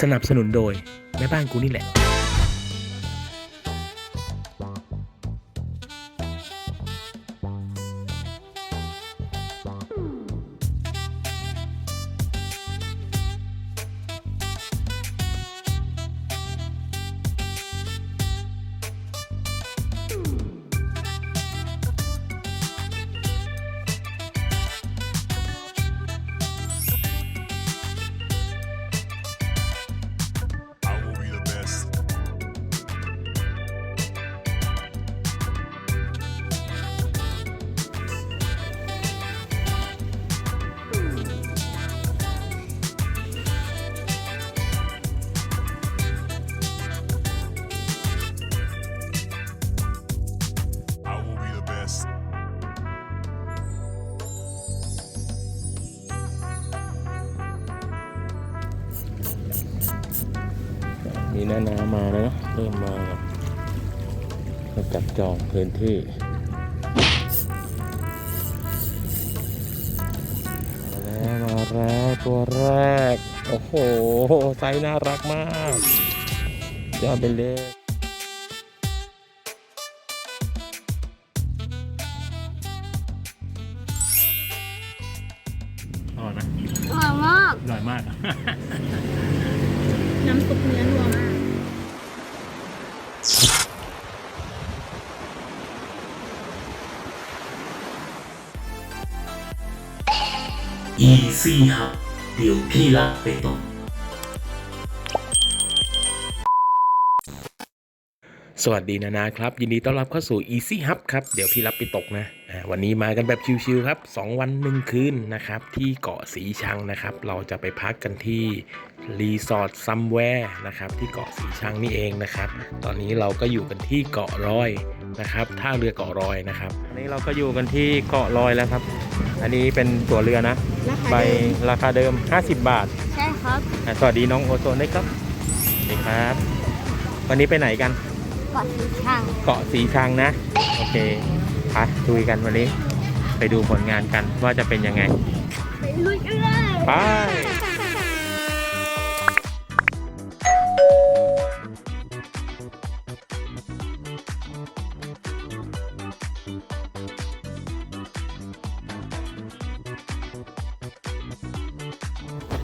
สนับสนุนโดยแม่บ้านกูนี่แหละ ที่มาแล้วมาแล้วตัวแรก โอ้โห ไซส์น่ารักมากยอดไปเลยอร่อยไหมอร่อยมากอร่อยมาก น้ำซุปเนื้อนัวมาก ซี่ครับ เดี๋ยวพี่รับไปตรง สวัสดีนานาครับ ยินดีต้อนรับเข้าสู่ Easy Hub ครับ เดี๋ยวพี่รับไปตกนะอ่าวันนี้มากันแบบชิวๆครับ 2 วัน1คืนนะครับ ที่เกาะสีชังนะครับ เราจะไปพักกันที่รีสอร์ทซัมแวร์นะครับที่เกาะสีชังนี่เองนะครับ ตอนนี้เราก็อยู่กันที่เกาะรอยนะครับท่าเรือเกาะรอยนะครับอันนี้เราก็อยู่กันที่เกาะรอยแล้วครับ อันนี้เป็นตั๋วเรือนะราคาใบเดิมราคาเดิม 50 บาทใช่ครับอะสวัสดีน้องโอโซนด้วยครับสวัสดีครับ วันนี้ไปไหนกัน เกาะสีชังเกาะสีชังนะ โอเคไปดูกันวันนี้ ไปดูผลงานกันว่าจะเป็นยังไง ไปลุยกันเลยไป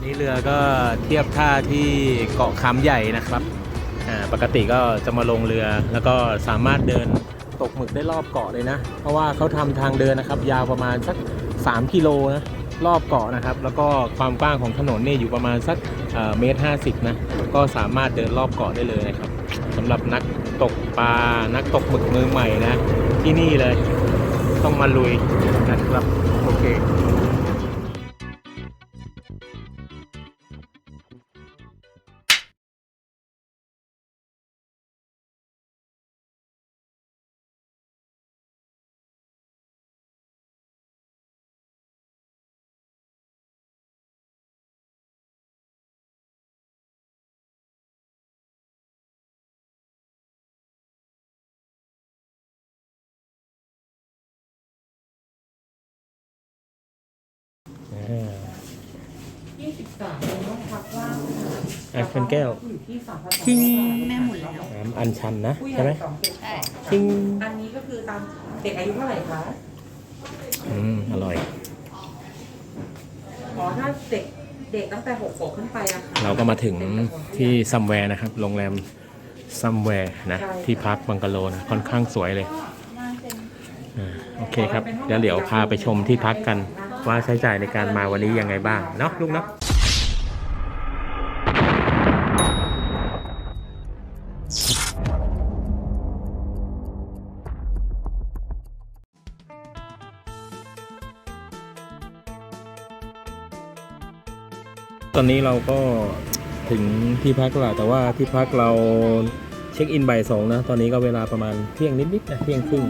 นี่เรือก็เทียบท่าที่เกาะคำใหญ่นะครับอ่า ปกติก็จะมาลงเรือแล้วก็สามารถเดินตกหมึกได้รอบเกาะเลยนะ เพราะว่าเขาทำทางเดินนะครับ ยาวประมาณสัก 3 กิโลนะรอบเกาะนะครับ แล้วก็ความกว้างของถนนเนี่ยอยู่ประมาณสักเอ่อเมตรห้าสิบนะก็สามารถเดินรอบเกาะได้เลยนะครับสำหรับนักตกปลานักตกหมึกมือใหม่นะ ที่นี่เลย ต้องมาลุยนะครับโอเค อะเป็นแก้วทิ้งแม่หมดแล้ว น้ำอัญชันนะผู้ใหญ่ใช่ไหมสองเจ็ดใช่ทิ้งอันนี้ก็คือตามเด็กอายุเท่าไหร่คะ อืมอร่อย อ๋อถ้าเด็กเด็กตั้งแต่หกขวบขึ้นไปอะค่ะเราก็มาถึงที่ซัมแวร์นะครับ โรงแรมซัมแวร์นะ ที่พักบังกะโลนะค่อนข้างสวยเลยอ่าโอเคครับ เดี๋ยวเดี๋ยวพาไปชมที่พักกัน ว่าใช้จ่ายในการมาวันนี้ยังไงบ้างเนาะลูกเนาะตอนนี้เราก็ถึงที่พักแล้วแต่ว่าที่พักเราเช็คอินบ่ายสองนะตอนนี้ก็เวลาประมาณเที่ยงนิดๆนะเที่ยงครึ่ง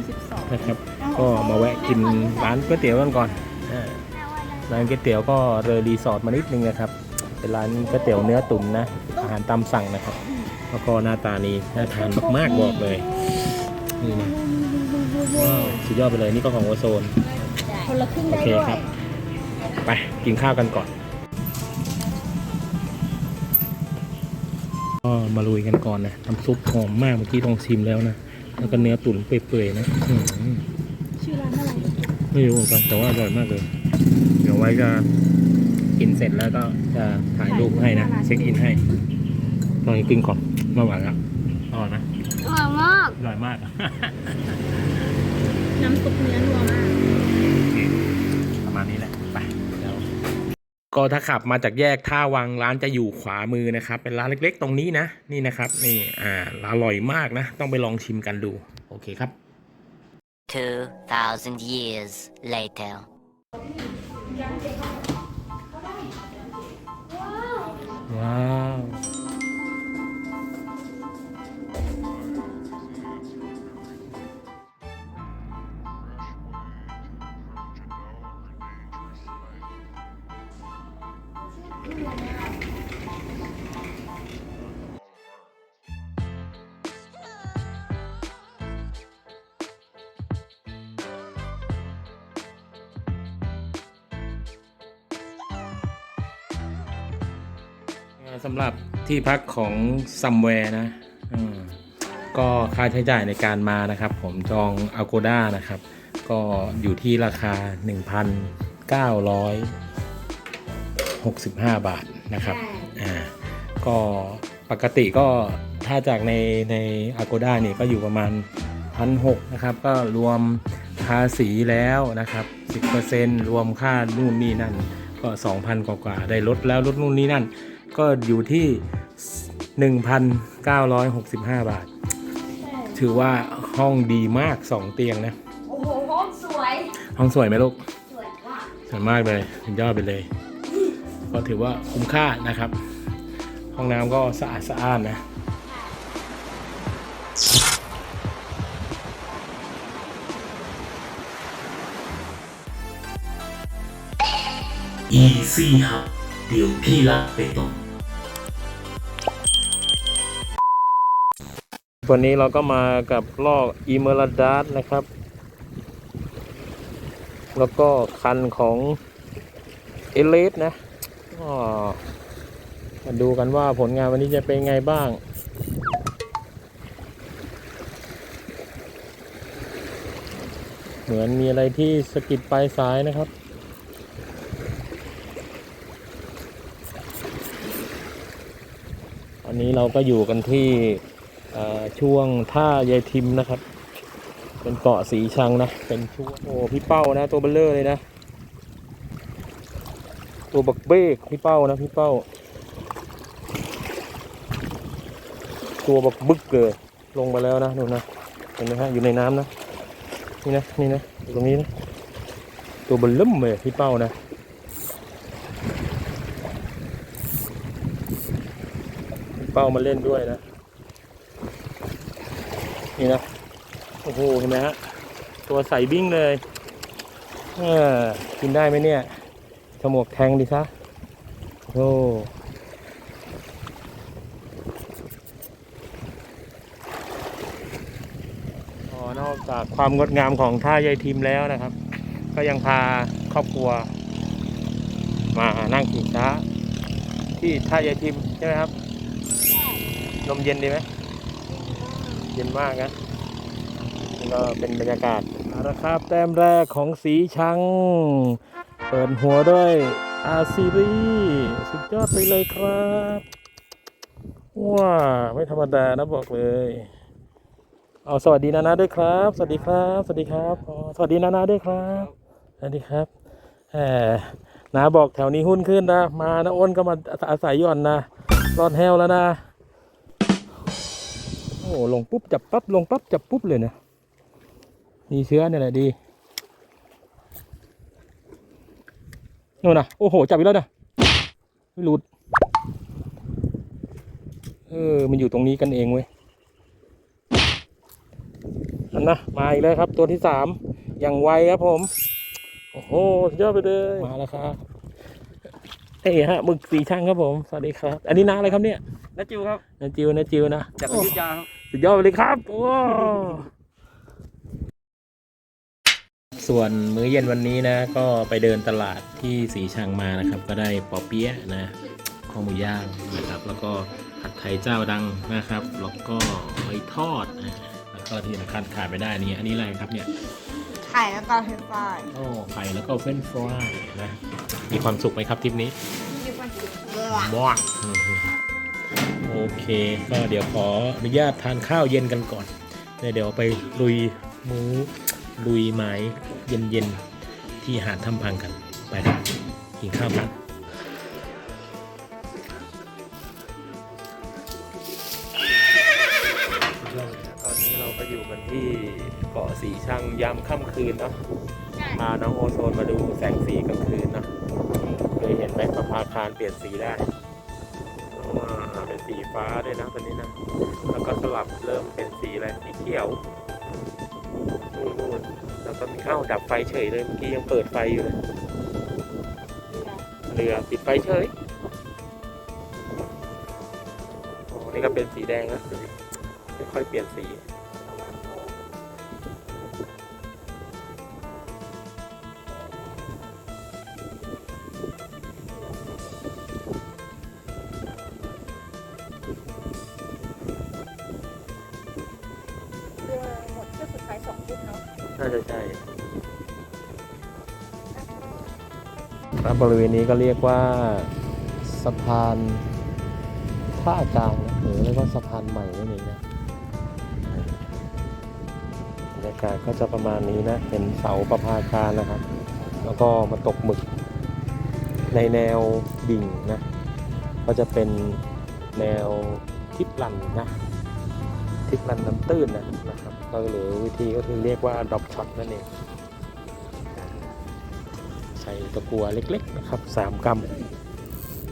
นะครับ ก็มาแวะกินร้านก๋วยเตี๋ยวกันก่อนอ่า ร้านก๋วยเตี๋ยวก็เลยรีสอร์ทมานิดนึงนะครับ เป็นร้านก๋วยเตี๋ยวเนื้อตุ๋นนะ อาหารตามสั่งนะครับ แล้วก็หน้าตานี้น่าทานมากๆบอกเลย นี่นะว้าวสุดยอดไปเลยนี่ก็ของโอโซน คนละครึ่งโอได้เคด้วยครับ ไปกินข้าวกันก่อนก็มาลุยกันก่อนนะน้ำซุปหอมมากเมื่อกี้ลองชิมแล้วนะ แล้วก็เนื้อตุ๋นเปื่อยๆนะอื้อหือชื่อร้านอะไรไม่รู้เหมือนกันแต่ว่าอร่อยมากเลยเดี๋ยว ไว้จะกินเสร็จแล้วก็จะถ่ายรูปให้นะ เช็คอินให้ลองกินก่อนมาหวานแล้วอร่อยไหมอร่อยมากอร่อยมาก น้ำซุปเนื้อนัวมากโอเคประมาณนี้แหละไปเดี๋ยวก็ถ้าขับมาจากแยกท่าวังร้านจะอยู่ขวามือนะครับ เป็นร้านเล็กๆ ตรงนี้นะ นี่นะครับ นี่อ่าอร่อยมากนะ ต้องไปลองชิมกันดู โอเคครับ2,000 years later. ว้ำหรับที่พักของซัมแวร์นะอืมก็ค่าใช้จ่ายในการมานะครับ ผมจอง Agoda นะครับ ก็อยู่ที่ราคา 1,965 บาทนะครับอ่าก็ปกติก็ถ้าจากในใน Agoda เนี่ยก็อยู่ประมาณ 1,600นะครับ ก็รวมภาษีแล้วนะครับ 10%รวมค่านู่นนี่นั่นก็ 2,000 กว่าๆได้ลดแล้วลดนู่นนี่นั่น ก็อยู่ที่ 1,965 บาท ถือว่าห้องดีมาก 2 เตียงนะ โอ้โห ห้องสวย ห้องสวยไหมลูก สวยมากสวยมากเลยสุดยอดไปเลย ก็ถือว่าคุ้มค่านะครับ ห้องน้ำก็สะอาดสะอ้านนะ Easy Hub เดี๋ยวพี่ลากไปตรง วันนี้เราก็มากับลอกอีเมลดาสนะครับ แล้วก็คันของเอเลสนะมาดูกันว่าผลงานวันนี้จะเป็นไงบ้างเหมือนมีอะไรที่สกิดปลายสายนะครับ อันนี้เราก็อยู่กันที่ ช่วงท่ายายทิมนะครับ เป็นเกาะสีชังนะ เป็นช่วงโอ้พี่เป้านะ ตัวเบลเลอร์เลยนะ ตัวบักเบกพี่เป้านะพี่เป้า ตัวบักบึกเลยลงไปแล้วนะดูนะเห็นไหมฮะอยู่ในน้ำนะ นี่นะนี่นะตรงนี้นะตัวเบลเริ่มเลยพี่เป้านะพี่เป้ามาเล่นด้วยนะ นี่นะโอ้โหเห็นไหมฮะตัวใสบิ้งเลยเออกินได้ไหมเนี่ยฉมวกแทงดิซะโอ้อ๋อนอกจากความงดงามของท่ายายทิมแล้วนะครับ ก็ยังพาครอบครัว มานั่งกินช้าที่ท่ายายทิมใช่ไหมครับลมเย็นดีไหม เย็นมากนะก็เป็นบรรยากาศเอาละครับแต้มแรกของสีชัง เปิดหัวด้วยอาซีรีสุดยอดไปเลยครับว้าไม่ธรรมดานะบอกเลย เอาสวัสดีนานาด้วยครับ สวัสดีครับ สวัสดีครับสวัสดีนานาด้วยครับสวัสดีครับแหมนาบอกแถวนี้หุ้นขึ้นนะ มานะอ้นก็มาอาศัยย่อนนะรอดแฮวแล้วนะ อ้ลงปุ๊บจับปั๊บลงปั๊บจับปุ๊บเลยนะมีเชื้อเนี่ยแหละดีนู่นนะโอ้โหจับอีกแล้วนะไม่หลุดเออมันอยู่ตรงนี้กันเองเว้ยอันนะมาอีกแล้วครับ ตัวที่สามอย่างไวครับผม โอ้โหสุดยอดไปเลยมาแล้วครับเฮ้ยฮะหมึกสีช่างครับผมสวัสดีครับ อันนี้น้าอะไรครับเนี่ยนัจิวครับนาจิวนาจิวนะจากอยุธยาครับ สุดยอดไปเลยครับ โอ้ส่วนมื้อเย็นวันนี้นะ ก็ไปเดินตลาดที่สีชังมานะครับ ก็ได้ปอเปี๊ยะนะข้าวหมูย่างนะครับ แล้วก็ขผัดไทยเจ้าดังนะครับ แล้วก็หอยทอดอ่าแล้วก็ที่สำคัญขาดไม่ได้นี่อันนี้อะไรครับเนี่ยไข่แล้วก็เฮฟฟรายโอ้ไข่แล้วก็เฟรนช์ฟรายนะมีความสุขไหมครับทริปนี้มีความสุขบ้า โอเค ก็เดี๋ยวขออนุญาตทานข้าวเย็นกันก่อนเดี๋ยวเดี๋ยวไปลุยมื้อลุยไม้เย็นๆ ที่หาดถ้ำพังกันไปครับกินข้าวกันตอนนี้เราก็อยู่กันที่เกาะสีชังยามค่ำคืนเนาะพาน้องโอโซนมาดูแสงสีกลางคืนเนาะเคยเห็นไหมประภาคารเปลี่ยนสีได้อ่า เป็นสีฟ้าด้วยนะตอนนี้นะ แล้วก็สลับเริ่มเป็นสีอะไรสีเขียวนู่นๆแล้วก็มีเอ้าดับไฟเฉยเลยเมื่อกี้ยังเปิดไฟอยู่เลยเรือปิดไฟเฉยโอ้นี่ก็เป็นสีแดงแล้วดูดิไม่ค่อยเปลี่ยนสี บริเวณนี้ก็เรียกว่าสะพานท่ากลางนะหรือเรียกว่าสะพานใหม่นั่นเองนะบรรยากาศก็จะประมาณนี้นะเป็นเสาประภาคารนะครับ แล้วก็มาตกหมึกในแนวดิ่งนะก็จะเป็นแนวทิปลันนะทิปลันน้ำตื้นนะนะครับก็หรือวิธีก็คือเรียกว่าดรอปช็อตนั่นเอง ตะกัวเล็กๆนะครับสามกรัม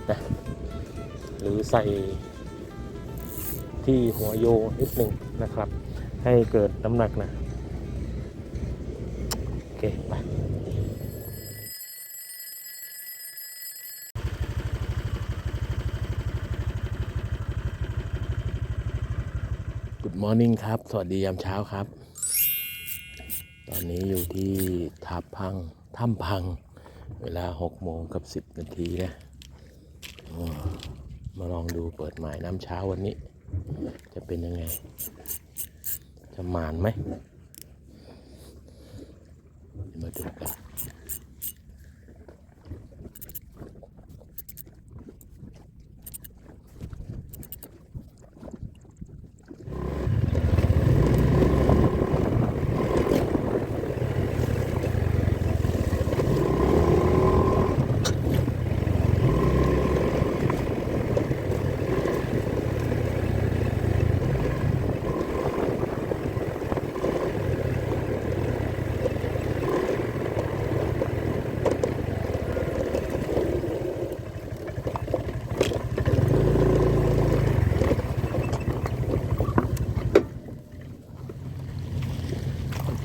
นะหรือใส่ที่หัวโยนิดหนึ่งนะครับ ให้เกิดน้ำหนักนะโอเคไป Good morning ครับ สวัสดียามเช้าครับ ตอนนี้อยู่ที่ทับพังถ้ำพัง เวลา6โมงกับ10นาทีนะมาลองดูเปิดหมายน้ำเช้าวันนี้ จะเป็นยังไง จะหมานไหม มาดูกัน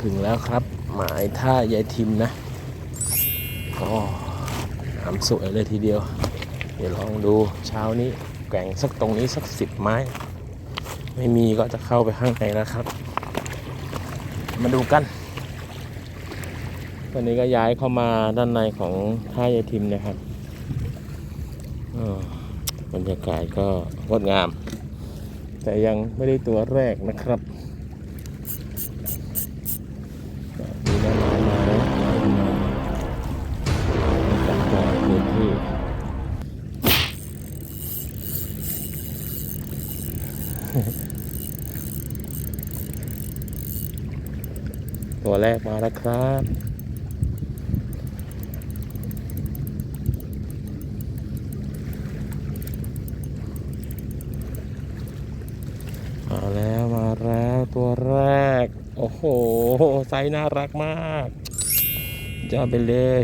ถึง แล้วครับ หมายท่ายายทิมนะก็น้ำสวยเลยทีเดียว เดี๋ยวลองดูเช้านี้แกว่งสักตรงนี้สักสิบไม้ ไม่มีก็จะเข้าไปข้างในนะครับ มาดูกันตอนนี้ก็ย้ายเข้ามาด้านในของท่ายายทิมนะครับบรรยากาศก็งดงาม แต่ยังไม่ได้ตัวแรกนะครับ น่ารักมากจะเอาไปเลย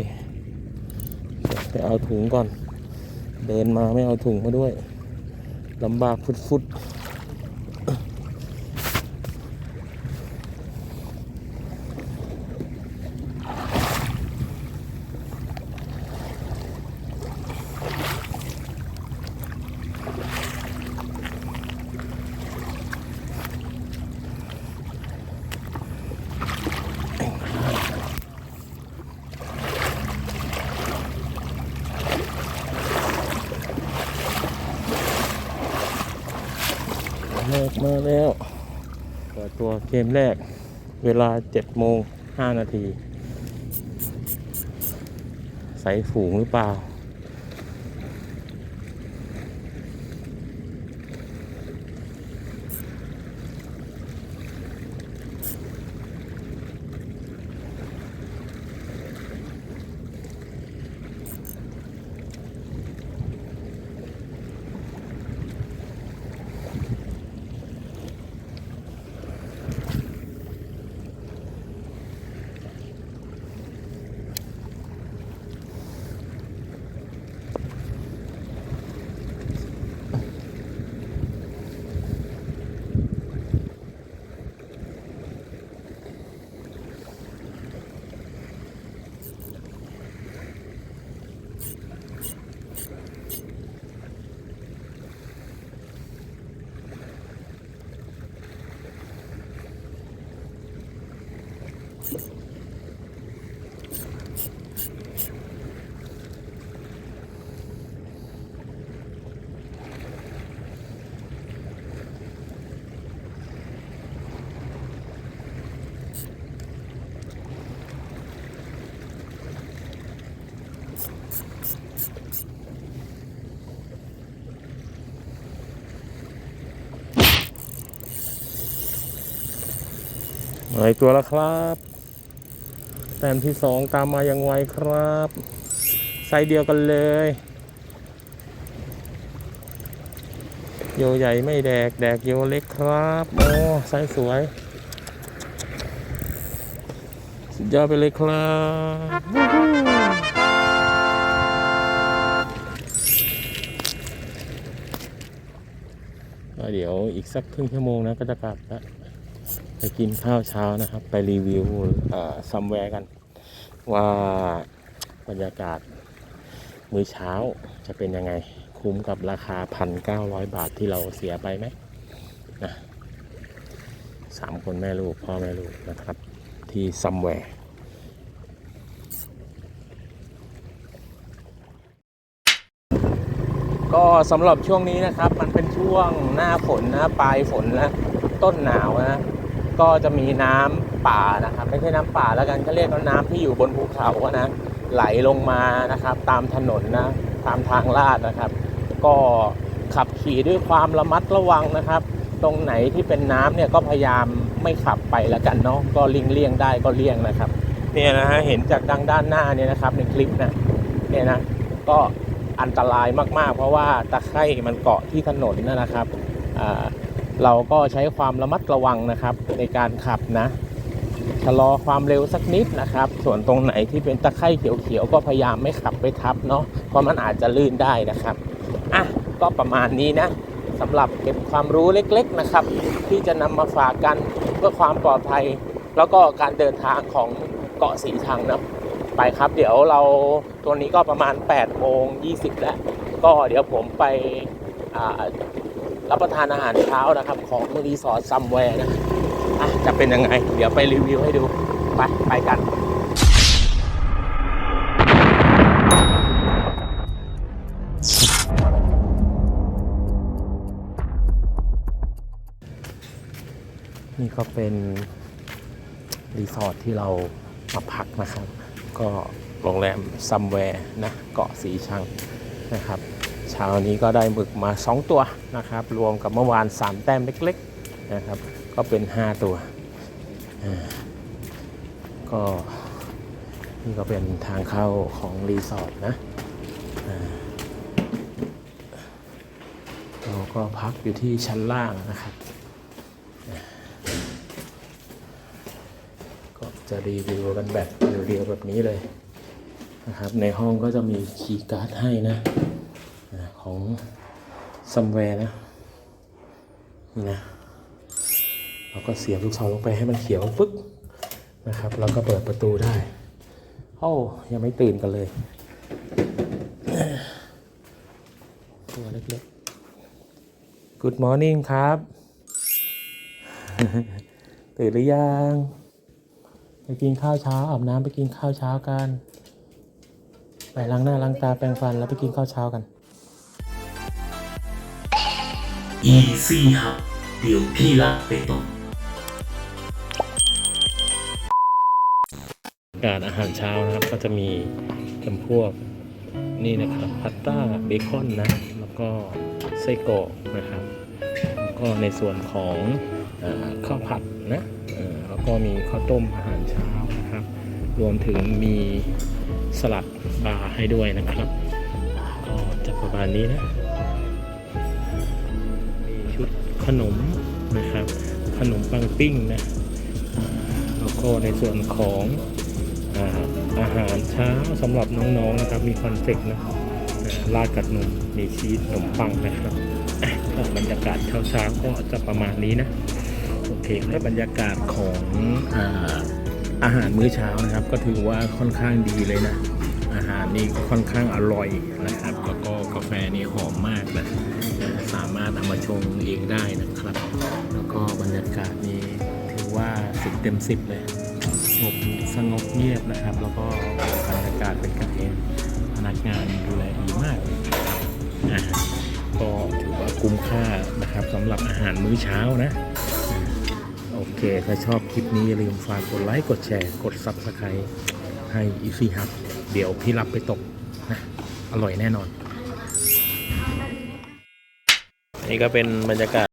ไปเอาถุงก่อน เดินมาไม่เอาถุงมาด้วยลำบากฟุดๆ มแรก เวลา7โมง5นาที ใส่ฝูงหรือเปล่า มาอีกตัวแล้วครับ แต้มที่สองตามมาอย่างไวครับไซส์เดียวกันเลยโยใหญ่ไม่แดก แดกโยเล็กครับ โอ้ไซส์สวย สุดยอดไปเลยครับอะเดี๋ยวอีกสักครึ่งชั่วโมงนะก็จะกลับแล้ว ไปกินข้าวเช้านะครับ ไปรีวิวซัมแวร์กัน ว่าบรรยากาศ มื้อเช้าจะเป็นยังไง คุ้มกับราคา 1,900 บาทที่เราเสียไปไหมนะสามคนแม่ลูก พ่อแม่ลูกนะครับ ที่ซัมแวร์ก็สำหรับช่วงนี้นะครับ มันเป็นช่วงหน้าฝนนะปลายฝนนะต้นหนาวนะ ก็จะมีน้ำป่านะครับ ไม่ใช่น้ำป่าแล้วกันก็เรียกว่าน้ำที่อยู่บนภูเขาอะนะไหลลงมานะครับ ตามถนนนะตามทางลาดนะครับ ก็ขับขี่ด้วยความระมัดระวังนะครับ ตรงไหนที่เป็นน้ำเนี่ยก็พยายามไม่ขับไปแล้วกันเนาะก็ลี่ยงเลี่ยงได้ก็เลี่ยงนะครับเนี่ยนะฮะเห็นจากดังด้านหน้าเนี่ยนะครับในคลิปนะเนี่ยนะก็อันตรายมากๆ เพราะว่าตะไคร่มันเกาะที่ถนนนะครับอ่า เราก็ใช้ความระมัดระวังนะครับในการขับนะชะลอความเร็วสักนิดนะครับ ส่วนตรงไหนที่เป็นตะไคร่เขียวๆก็พยายามไม่ขับไปทับเนาะเพราะมันอาจจะลื่นได้นะครับอะก็ประมาณนี้นะสำหรับเก็บความรู้เล็กๆนะครับ ที่จะนำมาฝากกันเพื่อความปลอดภัย แล้วก็การเดินทางของเกาะสีชังนะไปครับ เดี๋ยวเราตัวนี้ก็ประมาณ8โมง20 แล้ว ก็เดี๋ยวผมไปอ่า รับประทานอาหารเช้านะครับ ของรีสอร์ทซัมแวร์นะอะจะเป็นยังไง เดี๋ยวไปรีวิวให้ดู ไป ไปกันนี่ก็เป็นรีสอร์ทที่เรามาพักนะครับ ก็โรงแรมซัมแวร์นะเกาะสีชังนะครับ เช้านี้ก็ได้หมึกมา 2 ตัวนะครับ รวมกับเมื่อวาน 3 แต้มเล็กๆนะครับ ก็เป็น 5 ตัว ก็นี่ก็เป็นทางเข้าของรีสอร์ทนะเราก็พักอยู่ที่ชั้นล่างนะครับ ก็จะรีวิวกันแบบเรียวๆแบบนี้เลยนะครับ ในห้องก็จะมีคีย์การ์ดให้นะ ซัมแวร์นะนี่นะเราก็เสียบลูกศรลงไปให้มันเขียวปึ๊กนะครับ แล้วก็เปิดประตูได้โอ้ยังไม่ตื่นกันเลยตัวเล็กๆ Good morning ครับ ตื่นหรือยัง ไปกินข้าวเช้าอาบน้ำไปกินข้าวเช้ากัน ไปล้างหน้าล้างตาแปรงฟันแล้วไปกินข้าวเช้ากัน Easy Hub เดี๋ยวพี่ลากไปตกการอาหารเช้านะครับก็จะมีจำพวกนี่นะครับพัตต้าเบคอนนะ แล้วก็ไส้กรอกนะครับ ก็ในส่วนของอข้าวผัดนะแล้วก็มีข้าวต้มอาหารเช้านะครับ รวมถึงมีสลัดบาร์ให้ด้วยนะครับ ก็จะประมาณนี้นะ ขนมนะครับ ขนมปังปิ้งนะแล้วก็ในส่วนของอาอาหารเช้าสำหรับน้องๆนะครับมีคอนเฟกต์นะอ่าราดกับนมมีชีสขนมปังนะครับบรรยากาศเช้าๆก็จะประมาณนี้นะโอเคครับบรรยากาศของอาอาหารมื้อเช้านะครับ ก็ถือว่าค่อนข้างดีเลยนะารนี่ค่อนข้างอร่อยนะครับ แล้วก็กาแฟนี่หอมมากนะสามารถเอามาชงเองได้นะครับ แล้วก็บรรยากาศนี่ถือว่าสิบเต็มสิบเลยสงบสงบเงียบนะครับ แล้วก็บรรยากาศเป็นกันเองพนักงานดูแลดีมากเลยก็ถือว่าคุ้มค่านะครับสำหรับอาหารมื้อเช้านะอะโอเค ถ้าชอบคลิปนี้อย่าลืมฝากกดไลค์ กดแชร์ กด Subscribe ให้ Easy Hub เดี๋ยวพี่รับไปตกนะอร่อยแน่นอน นี่ก็เป็นบรรยากาศ